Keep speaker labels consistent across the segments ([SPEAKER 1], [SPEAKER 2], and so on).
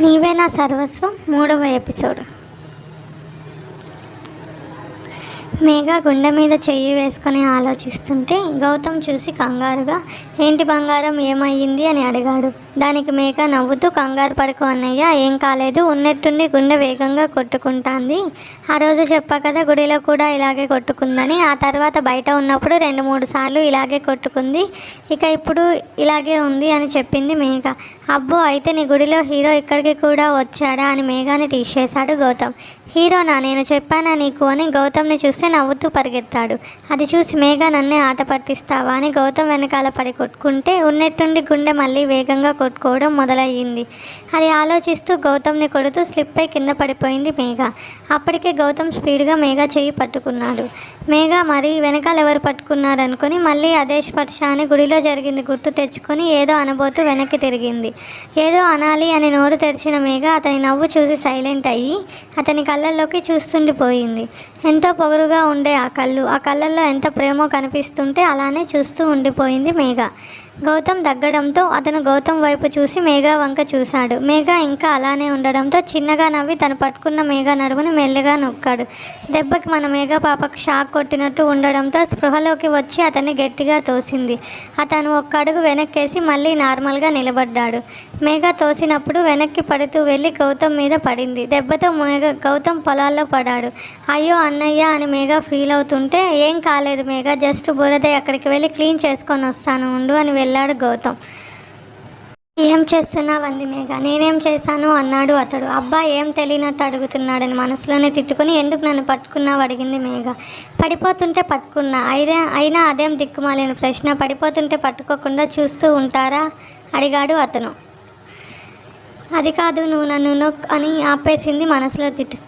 [SPEAKER 1] నీవే నా సర్వస్వం? మూడవ ఎపిసోడ్. మేఘ గుండె మీద చెయ్యి వేసుకొని ఆలోచిస్తుంటే గౌతమ్ చూసి కంగారుగా ఏంటి బంగారం? ఏమయ్యింది? అని అడిగాడు. దానికి మేఘ నవ్వుతూ కంగారు పడుకో అన్నయ్య ఏం కాలేదు ఉన్నట్టుండి గుండె వేగంగా కొట్టుకుంటాంది. ఆ రోజు చెప్పా కదా గుడిలో కూడా ఇలాగే కొట్టుకుందని. ఆ తర్వాత బయట ఉన్నప్పుడు రెండు మూడు సార్లు ఇలాగే కొట్టుకుంది. ఇక ఇప్పుడు ఇలాగే ఉంది అని చెప్పింది మేఘ అబ్బో అయితే నీ గుడిలో హీరో ఇక్కడికి కూడా వచ్చాడా అని మేఘాని తీసేశాడు గౌతమ్. హీరోనా నేను చెప్పానా నీకు అని గౌతమ్ని చూస్తే నవ్వుతూ పరిగెత్తాడు. అది చూసి మేఘ నన్నే ఆట పట్టిస్తావా అని గౌతమ్ వెనకాల పడి కొట్టుకుంటే ఉన్నట్టుండి గుండె మళ్ళీ వేగంగా కొట్టుకోవడం మొదలయ్యింది. అది ఆలోచిస్తూ గౌతమ్ని కొడుతూ స్లిప్పై కింద పడిపోయింది మేఘ. అప్పటికే గౌతమ్ స్పీడ్గా మేఘ చేయి పట్టుకున్నాడు. మేఘ మరి వెనకాల ఎవరు పట్టుకున్నారనుకొని మళ్ళీ అదే స్పర్శ అని గుడిలో జరిగింది గుర్తు తెచ్చుకొని ఏదో అనబోతూ వెనక్కి తిరిగింది. ఏదో అనాలి అని నోరు తెరిచిన మేఘ అతని నవ్వు చూసి సైలెంట్ అయ్యి అతని కళ్ళల్లోకి చూస్తుండిపోయింది. ఎంతో పొగరుగా ఉండే ఆ కళ్ళు ఆ కళ్ళల్లో ఎంత ప్రేమో కనిపిస్తుంటే అలానే చూస్తూ ఉండిపోయింది మేఘ. గౌతమ్ దగ్గడంతో అతను గౌతమ్ వైపు చూసి మేఘా వంక చూశాడు. మేఘ ఇంకా అలానే ఉండడంతో చిన్నగా నవ్వి తను పట్టుకున్న మేఘ నడుముని మెల్లగా నొక్కాడు. దెబ్బకి మన మేఘ పాపకు షాక్ కొట్టినట్టు ఉండడంతో స్పృహలోకి వచ్చి అతన్ని గట్టిగా తోసింది. అతను ఒక్క అడుగు వెనక్కేసి మళ్ళీ నార్మల్గా నిలబడ్డాడు. మేఘ తోసినప్పుడు వెనక్కి పడుతూ వెళ్ళి గౌతమ్ మీద పడింది. దెబ్బతో మేఘ గౌతమ్ పొలాల్లో పడాడు. అయ్యో అన్నయ్య అని మేఘ ఫీల్ అవుతుంటే ఏం కాలేదు మేఘా జస్ట్ బురదే అక్కడికి వెళ్ళి క్లీన్ చేసుకొని వస్తాను ఉండు అని వెళ్ళాడు గౌతమ్. ఏం చేస్తున్నావు అంది మేఘ నేనేం చేశాను? అన్నాడు అతడు. అబ్బా ఏం తెలియనట్టు అడుగుతున్నాడని మనసులోనే తిట్టుకుని ఎందుకు నన్ను పట్టుకున్నావు? అడిగింది మేఘ. పడిపోతుంటే పట్టుకున్నా. అయినా అయినా అదేం దిక్కుమాలేని ప్రశ్న? పడిపోతుంటే పట్టుకోకుండా చూస్తూ ఉంటారా? అడిగాడు అతను. అది కాదు నువ్వు నన్ను నొక్ అని ఆపేసింది మనసులో తిట్టు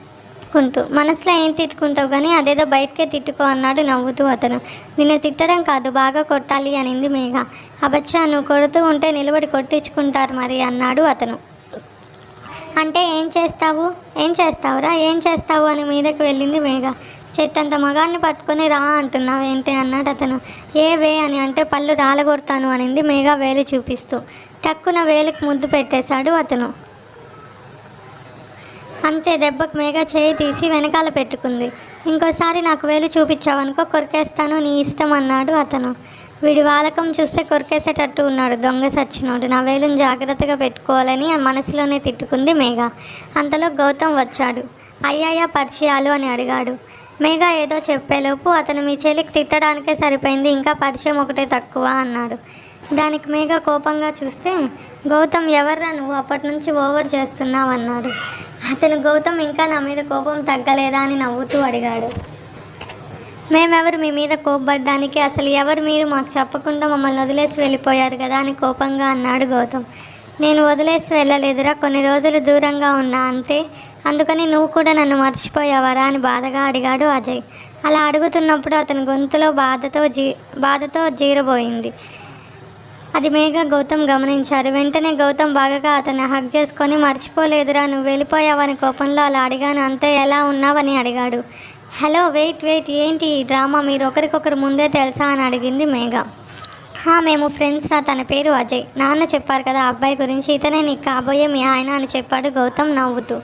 [SPEAKER 1] తిట్టుకుంటూ మనసులో ఏం తిట్టుకుంటావు కానీ అదేదో బయటకే తిట్టుకో అన్నాడు నవ్వుతూ అతను. నిన్ను తిట్టడం కాదు బాగా కొట్టాలి అనింది మేఘ. అబచ్చా నువ్వు కొడుతూ ఉంటే నిలబడి కొట్టించుకుంటారు మరి అన్నాడు అతను. అంటే ఏం చేస్తావు? ఏం చేస్తావురా? ఏం చేస్తావు అని మీదకి వెళ్ళింది మేఘ. చెట్టంత మగాడిని పట్టుకొని రా అంటున్నావు ఏంటి అన్నాడు అతను. ఏ వే అని అంటే పళ్ళు రాలగొడతాను అనింది మేఘ వేలు చూపిస్తూ. టక్కున వేలుకు ముద్దు పెట్టేశాడు అతను. అంతే దెబ్బకు మేఘ చేయి తీసి వెనకాల పెట్టుకుంది. ఇంకోసారి నాకు వేలు చూపించావనుకో కొరికేస్తాను నీ ఇష్టం అన్నాడు అతను. వీడి వాలకం చూస్తే కొరికేసేటట్టు ఉన్నాడు దొంగ సచ్చినోడు. నా వేలుని జాగ్రత్తగా పెట్టుకోవాలని మనసులోనే తిట్టుకుంది మేఘ. అంతలో గౌతమ్ వచ్చాడు. అయ్యాయా పరిచయాలు అని అడిగాడు. మేఘ ఏదో చెప్పేలోపు అతను మీ చెల్లికి తిట్టడానికే సరిపోయింది ఇంకా పరిచయం ఒకటే తక్కువ అన్నాడు. దానికి మేఘ కోపంగా చూస్తే గౌతమ్ ఎవర్రా నువ్వు అప్పటి నుంచి ఓవర్ చేస్తున్నావు అన్నాడు అతను గౌతమ్ ఇంకా నా మీద కోపం తగ్గలేదా అని నవ్వుతూ అడిగాడు. మేమెవరు? మీ మీద కోపడ్డానికి అసలు ఎవరు మీరు? మాకు చెప్పకుండా మమ్మల్ని వదిలేసి వెళ్ళిపోయారు కదా అని కోపంగా అన్నాడు గౌతమ్. నేను వదిలేసి వెళ్ళలేదురా కొన్ని రోజులు దూరంగా ఉన్నా అంతే. అందుకని నువ్వు కూడా నన్ను మర్చిపోయావరా? అని బాధగా అడిగాడు అజయ్. అలా అడుగుతున్నప్పుడు అతని గొంతులో బాధతో జీ బాధతో జీరబోయింది. అది మేఘ గౌతమ్ గమనించారు. వెంటనే గౌతమ్ బాగా అతన్ని హక్ చేసుకొని మర్చిపోలేదురా నువ్వు వెళ్ళిపోయావని కోపంలో అలా అడిగాను. అంతే ఎలా ఉన్నావని అడిగాడు. హలో వెయిట్ వెయిట్ ఏంటి ఈ డ్రామా? మీరు ఒకరికొకరు ముందే తెలుసా? అని అడిగింది మేఘ. "హా, మేము ఫ్రెండ్స్ రా తన పేరు అజయ్. నాన్న చెప్పారు కదా ఆ అబ్బాయి గురించి. ఇతనే నీకు కాబోయే మీ ఆయన అని చెప్పాడు గౌతమ్ నవ్వుతూ.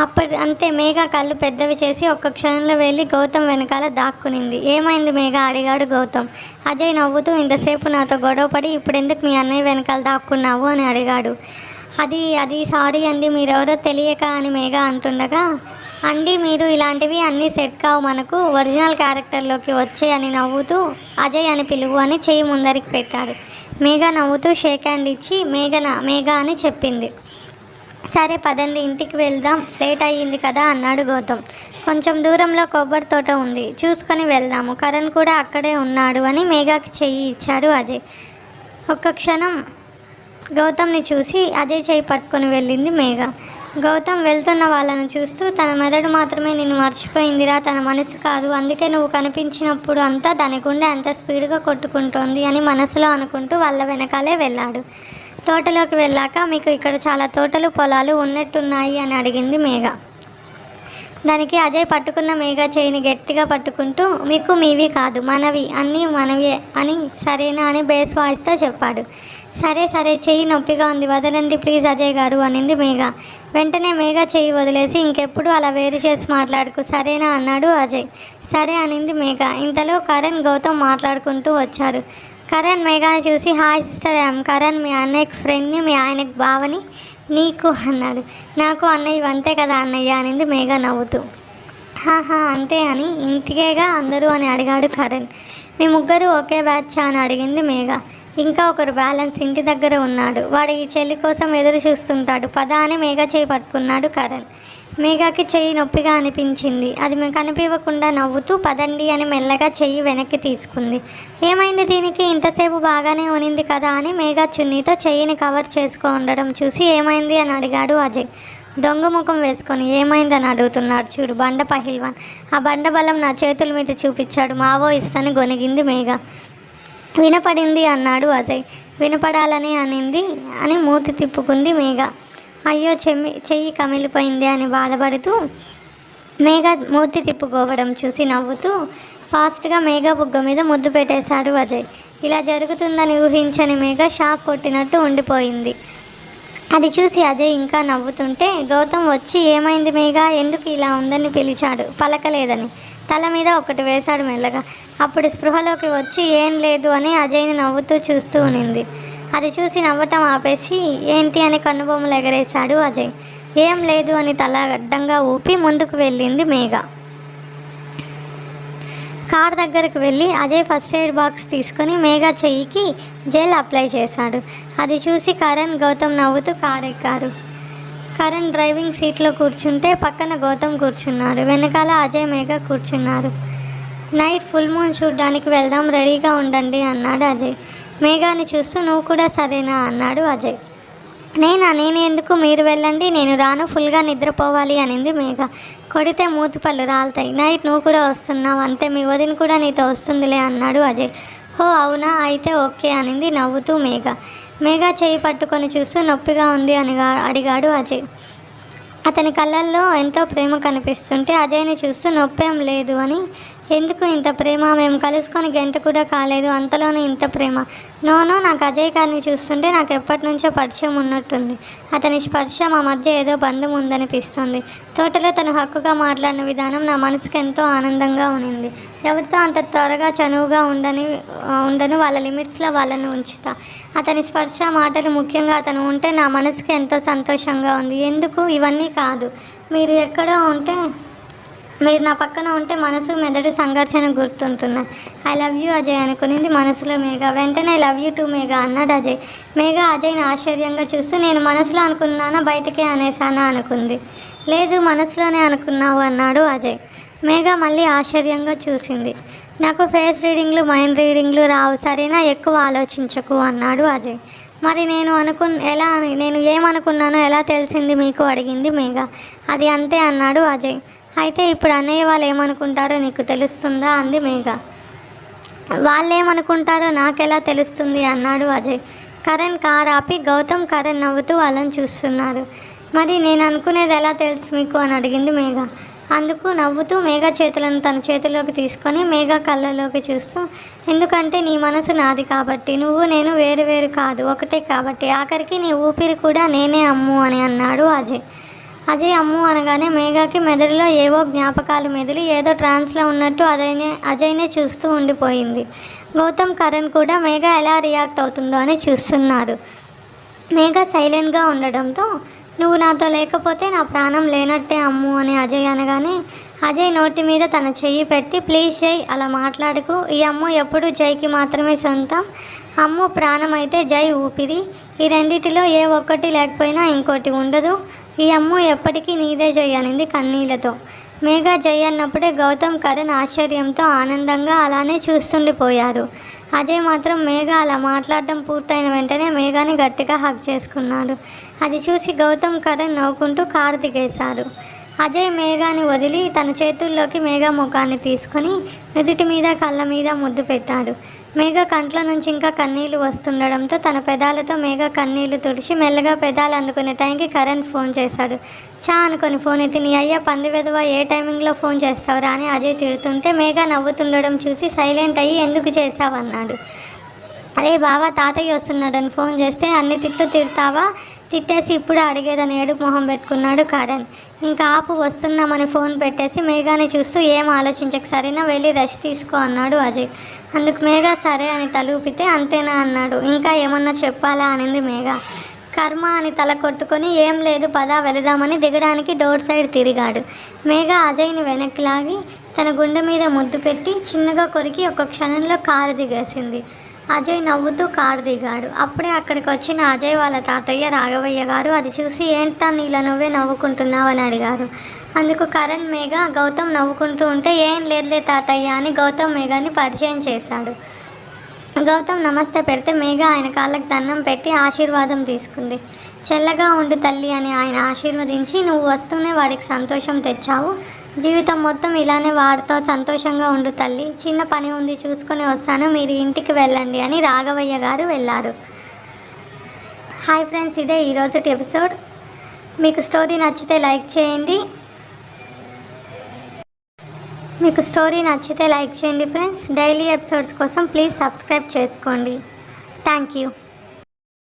[SPEAKER 1] అప్పటి అంతే మేఘ కళ్ళు పెద్దవి చేసి ఒక్క క్షణంలో వెళ్ళి గౌతమ్ వెనకాల దాక్కునింది. ఏమైంది మేఘ? అడిగాడు గౌతమ్. అజయ్ నవ్వుతూ ఇంతసేపు నాతో గొడవపడి ఇప్పుడు ఎందుకు మీ అన్నయ్య వెనకాల దాక్కున్నావు? అని అడిగాడు. అది అది సారీ అండి మీరెవరో తెలియక అని మేఘ అంటుండగా అండి మీరు ఇలాంటివి అన్నీ సెట్ కావు మనకు. ఒరిజినల్ క్యారెక్టర్లోకి వచ్చే అని నవ్వుతూ అజయ్ అని పిలువు అని చెయ్యి ముందరికి పెట్టాడు. మేఘ నవ్వుతూ షేక్ హ్యాండ్ ఇచ్చి మేఘన మేఘ అని చెప్పింది. సరే పదండి ఇంటికి వెళ్దాం. లేట్ అయ్యింది కదా అన్నాడు గౌతమ్. కొంచెం దూరంలో కొబ్బరి తోట ఉంది. చూసుకొని వెళ్దాము. కరణ్ కూడా అక్కడే ఉన్నాడు అని మేఘాకి చెయ్యి ఇచ్చాడు అజయ్. ఒక్క క్షణం గౌతమ్ని చూసి అజయ్ చెయ్యి పట్టుకొని వెళ్ళింది మేఘ. గౌతమ్ వెళ్తున్న వాళ్ళను చూస్తూ తన మెదడు మాత్రమే నిన్ను మర్చిపోయిందిరా తన మనసు కాదు. అందుకే నువ్వు కనిపించినప్పుడు అంతా దాని గుండె అంత స్పీడ్గా కొట్టుకుంటోంది అని మనసులో అనుకుంటూ వాళ్ళ వెనకాలే వెళ్ళాడు. తోటలోకి వెళ్ళాక మీకు ఇక్కడ చాలా తోటలు పొలాలు ఉన్నట్టున్నాయి అని అడిగింది మేఘ. దానికి అజయ్ పట్టుకున్న మేఘ చేయిని గట్టిగా పట్టుకుంటూ మీకు మీవి కాదు మనవి అన్నీ మనవే అని సరేనా అని బేస్ వాయిస్తో చెప్పాడు. సరే సరే చెయ్యి నొప్పిగా ఉంది వదలండి ప్లీజ్ అజయ్ గారు అనింది మేఘ. వెంటనే మేఘ చెయ్యి వదిలేసి ఇంకెప్పుడు అలా వేరు చేసి మాట్లాడుకు సరేనా అన్నాడు అజయ్. సరే అనింది మేఘ. ఇంతలో కరణ్ గౌతమ్ మాట్లాడుకుంటూ వచ్చారు. కరణ్ మేఘాని చూసి హాయ్ సిస్టర్ ఐమ్ కరణ్ మీ అన్నయ్యకి ఫ్రెండ్ని మీ ఆయనకు బావని నీకు అన్నాడు. నాకు అన్నయ్య అంతే కదా అన్నయ్య అనింది మేఘా నవ్వుతూ. హాహా అంతే అని ఇంటికేగా అందరూ అని అడిగాడు కరణ్. మీ ముగ్గురు ఒకే బ్యాచ్ అని అడిగింది మేఘ. ఇంకా ఒకరు బ్యాలెన్స్ ఇంటి దగ్గర ఉన్నాడు. వాడు ఈ చెల్లి కోసం ఎదురు చూస్తుంటాడు. పద అని మేఘ చేయి పట్టుకున్నాడు కరణ్. మేఘకి చెయ్యి నొప్పిగా అనిపించింది. అది మేము కనిపించకుండా నవ్వుతూ పదండి అని మెల్లగా చెయ్యి వెనక్కి తీసుకుంది. ఏమైంది దీనికి? ఇంతసేపు బాగానే ఉనింది కదా అని మేఘా చున్నీతో చెయ్యిని కవర్ చేసుకో ఉండడం చూసి ఏమైంది అని అడిగాడు అజయ్. దొంగ ముఖం వేసుకొని ఏమైందని అడుగుతున్నాడు చూడు బండ పహిల్వాన్. ఆ బండ బలం నా చేతుల మీద చూపించాడు. మావో ఇష్టాన్ని గొనిగింది మేఘ. వినపడింది అన్నాడు అజయ్. వినపడాలని అనింది అని మూతి తిప్పుకుంది మేఘ. అయ్యో చెమ్మి చెయ్యి కమిలిపోయింది అని బాధపడుతూ మేఘ మూతి తిప్పుకోవడం చూసి నవ్వుతూ ఫాస్ట్గా మేఘ బుగ్గ మీద ముద్దు పెట్టేశాడు అజయ్. ఇలా జరుగుతుందని ఊహించని మేఘ షాక్ కొట్టినట్టు ఉండిపోయింది. అది చూసి అజయ్ ఇంకా నవ్వుతుంటే గౌతమ్ వచ్చి ఏమైంది మేఘ? ఎందుకు ఇలా ఉందని పిలిచాడు? పలకలేదని. తల మీద ఒకటి వేశాడు మెల్లగా. అప్పుడు స్పృహలోకి వచ్చి ఏం లేదు అని అజయ్ని నవ్వుతూ చూస్తూ ఉనింది. అది చూసి నవ్వటం ఆపేసి ఏంటి? అని కన్నుబొమ్మలు ఎగరేశాడు అజయ్. ఏం లేదు అని తల అడ్డంగా ఊపి ముందుకు వెళ్ళింది మేఘ. కార్ దగ్గరకు వెళ్ళి అజయ్ ఫస్ట్ ఎయిడ్ బాక్స్ తీసుకొని మేఘా చెయ్యికి జెల్ అప్లై చేశాడు. అది చూసి కరణ్ గౌతమ్ నవ్వుతూ కార్ ఎక్కారు. కరణ్ డ్రైవింగ్ సీట్లో కూర్చుంటే పక్కన గౌతమ్ కూర్చున్నాడు. వెనకాల అజయ్ మేఘ కూర్చున్నారు. నైట్ ఫుల్ మూన్ చూడ్డానికి వెళ్దాం రెడీగా ఉండండి అన్నాడు అజయ్. మేఘాని చూస్తూ నువ్వు కూడా సరేనా? అన్నాడు అజయ్. నేనా? నేను ఎందుకు? మీరు వెళ్ళండి నేను రాను ఫుల్గా నిద్రపోవాలి అనింది మేఘ. కొడితే మూతిపళ్ళు రాలుతాయి. నైట్ నువ్వు కూడా వస్తున్నావు అంతే. మీ వదిన కూడా నీతో వస్తుందిలే అన్నాడు అజయ్. హో అవునా? అయితే ఓకే అనింది నవ్వుతూ మేఘ. మేఘ చేయి పట్టుకొని చూస్తూ నొప్పిగా ఉంది అని అడిగాడు అజయ్. అతని కళ్ళల్లో ఎంతో ప్రేమ కనిపిస్తుంటే అజయ్ని చూస్తూ నొప్పేం లేదు అని ఎందుకు ఇంత ప్రేమ? మేము కలుసుకొని గంట కూడా కాలేదు. అంతలోనే ఇంత ప్రేమ. నోనో నాకు అజయ్ గారిని చూస్తుంటే నాకు ఎప్పటి నుంచో పరిచయం ఉన్నట్టుంది. అతని స్పర్శ మా మధ్య ఏదో బంధం ఉందనిపిస్తుంది. తోటలో తను హక్కుగా మాట్లాడిన విధానం నా మనసుకు ఎంతో ఆనందంగా ఉన్నింది. ఎవరితో అంత త్వరగా చనువుగా ఉండని ఉండను వాళ్ళ లిమిట్స్లో వాళ్ళని ఉంచుతా. అతని స్పర్శ మాటలు ముఖ్యంగా అతను ఉంటే నా మనసుకు ఎంతో సంతోషంగా ఉంది. ఎందుకు? ఇవన్నీ కాదు. మీరు ఎక్కడో ఉంటే మీరు నా పక్కన ఉంటే మనసు మెదడు సంఘర్షణ గుర్తుంటున్నాయి ఐ లవ్ యూ అజయ్ అనుకునింది మనసులో మేఘ. వెంటనే ఐ లవ్ యూ టు మేఘ అన్నాడు అజయ్. మేఘ అజయ్ని ఆశ్చర్యంగా చూస్తూ నేను మనసులో అనుకున్నానా బయటకే అనేసానా? అనుకుంది. లేదు మనసులోనే అనుకున్నావు అన్నాడు అజయ్. మేఘ మళ్ళీ ఆశ్చర్యంగా చూసింది. నాకు ఫేస్ రీడింగ్లు మైండ్ రీడింగ్లు రావు సరేనా? ఎక్కువ ఆలోచించకు అన్నాడు అజయ్. మరి నేను అనుకు ఎలా నేను ఏమనుకున్నానో ఎలా తెలిసింది మీకు? అడిగింది మేఘ. అది అంతే అన్నాడు అజయ్. అయితే ఇప్పుడు అన్నయ్య వాళ్ళు ఏమనుకుంటారో నీకు తెలుస్తుందా? అంది మేఘ. వాళ్ళు ఏమనుకుంటారో నాకెలా తెలుస్తుంది? అన్నాడు అజయ్. కరణ్ కార్ ఆపి గౌతమ్ కరణ్ నవ్వుతూ వాళ్ళని చూస్తున్నారు. మరి నేను అనుకునేది ఎలా తెలుసు మీకు? అని అడిగింది మేఘ. అందుకు నవ్వుతూ మేఘ చేతులను తన చేతిలోకి తీసుకొని మేఘ కళ్ళలోకి చూస్తూ ఎందుకంటే నీ మనసు నాది కాబట్టి నువ్వు నేను వేరు వేరు కాదు ఒకటే కాబట్టి ఆఖరికి నీ ఊపిరి కూడా నేనే అమ్ము అని అన్నాడు అజయ్. అజయ్ అమ్ము అనగానే మేఘాకి మెదడులో ఏవో జ్ఞాపకాలు మెదిలి ఏదో ట్రాన్స్లో ఉన్నట్టు అజయ్నే అజయ్నే చూస్తూ ఉండిపోయింది. గౌతమ్ కరణ్ కూడా మేఘ ఎలా రియాక్ట్ అవుతుందో అని చూస్తున్నారు. మేఘ సైలెంట్గా ఉండడంతో నువ్వు నాతో లేకపోతే నా ప్రాణం లేనట్టే అమ్ము అని అజయ్ అనగానే అజయ్ నోటి మీద తన చెయ్యి పెట్టి ప్లీజ్ జై అలా మాట్లాడుకు ఈ అమ్ము ఎప్పుడు జైకి మాత్రమే సొంతం. అమ్ము ప్రాణం అయితే జై ఊపిరి. ఈ రెండిటిలో ఏ ఒక్కటి లేకపోయినా ఇంకోటి ఉండదు. ఈ అమ్ము ఎప్పటికీ నీదే జయ్యనింది అనింది కన్నీళ్ళతో. మేఘ జై అన్నప్పుడే గౌతమ్ కరణ్ ఆశ్చర్యంతో ఆనందంగా అలానే చూస్తుండిపోయారు. అజయ్ మాత్రం మేఘ అలా మాట్లాడడం పూర్తయిన వెంటనే మేఘాని గట్టిగా హక్ చేసుకున్నాడు. అది చూసి గౌతమ్ కరణ్ నవ్వుకుంటూ కారు దిగేశారు. అజయ్ మేఘాని వదిలి తన చేతుల్లోకి మేఘ ముఖాన్ని తీసుకొని నుదుటి మీద కళ్ళ మీద ముద్దు పెట్టాడు. మేఘ కంట్ల నుంచి ఇంకా కన్నీళ్ళు వస్తుండడంతో తన పెదాలతో మేఘ కన్నీళ్ళు తుడిచి మెల్లగా పెదాలు అందుకునే టైంకి కరణ్ ఫోన్ చేశాడు. చా అనుకొని ఫోన్ ఎత్తి నీ అయ్యా పంది వెధవ ఏ టైమింగ్లో ఫోన్ చేస్తావురా అని అజయ్ తిడుతుంటే మేఘ నవ్వుతుండడం చూసి సైలెంట్ అయ్యి ఎందుకు చేశావన్నాడు అరే బావా తాతయ్య వస్తున్నాడని ఫోన్ చేస్తే అన్ని తిట్లు తిడతావా? తిట్టేసి ఇప్పుడు అడిగేదని ఏడుపు మొహం పెట్టుకున్నాడు కరణ్. ఇంకా ఆపు వస్తున్నామని ఫోన్ పెట్టేసి మేఘాని చూస్తూ ఏం ఆలోచించక సరేనా వెళ్ళి రెస్ట్ తీసుకో అన్నాడు అజయ్. అందుకు మేఘా సరే అని తలూపితే అంతేనా అన్నాడు. ఇంకా ఏమన్నా చెప్పాలా అనింది మేఘ. కర్మ అని తల కొట్టుకొని ఏం లేదు పదా వెళదామని దిగడానికి డోర్ సైడ్ తిరిగాడు. మేఘ అజయ్ని వెనక్కి లాగి తన గుండె మీద ముద్దు పెట్టి చిన్నగా కొరికి ఒక క్షణంలో కారు దిగేసింది. అజయ్ నవ్వుతూ కారు దిగాడు. అప్పుడే అక్కడికి వచ్చిన అజయ్ వాళ్ళ తాతయ్య రాఘవయ్య గారు అది చూసి ఏంటా నీళ్ళ నువ్వే నవ్వుకుంటున్నావు? అని అడిగారు. అందుకు కరణ్ మేఘ గౌతమ్ నవ్వుకుంటూ ఉంటే ఏం లేదులే తాతయ్య అని గౌతమ్ మేఘాని పరిచయం చేశాడు. గౌతమ్ నమస్తే పెడితే మేఘ ఆయన కాళ్ళకి దండం పెట్టి ఆశీర్వాదం తీసుకుంది. చెల్లగా ఉండు తల్లి అని ఆయన ఆశీర్వదించి నువ్వు వస్తూనే వాడికి సంతోషం తెచ్చావు. జీవితం మొత్తం ఇలానే వాడితో సంతోషంగా ఉండు తల్లి. చిన్న పని ఉంది చూసుకొని వస్తాను మీరు ఇంటికి వెళ్ళండి అని రాఘవయ్య గారు వెళ్ళారు. హాయ్ ఫ్రెండ్స్ ఇదే ఈరోజు ఎపిసోడ్. మీకు స్టోరీ నచ్చితే లైక్ చేయండి. మీకు స్టోరీ నచ్చితే లైక్ చేయండి ఫ్రెండ్స్. డైలీ ఎపిసోడ్స్ కోసం ప్లీజ్ సబ్స్క్రైబ్ చేసుకోండి. Thank you.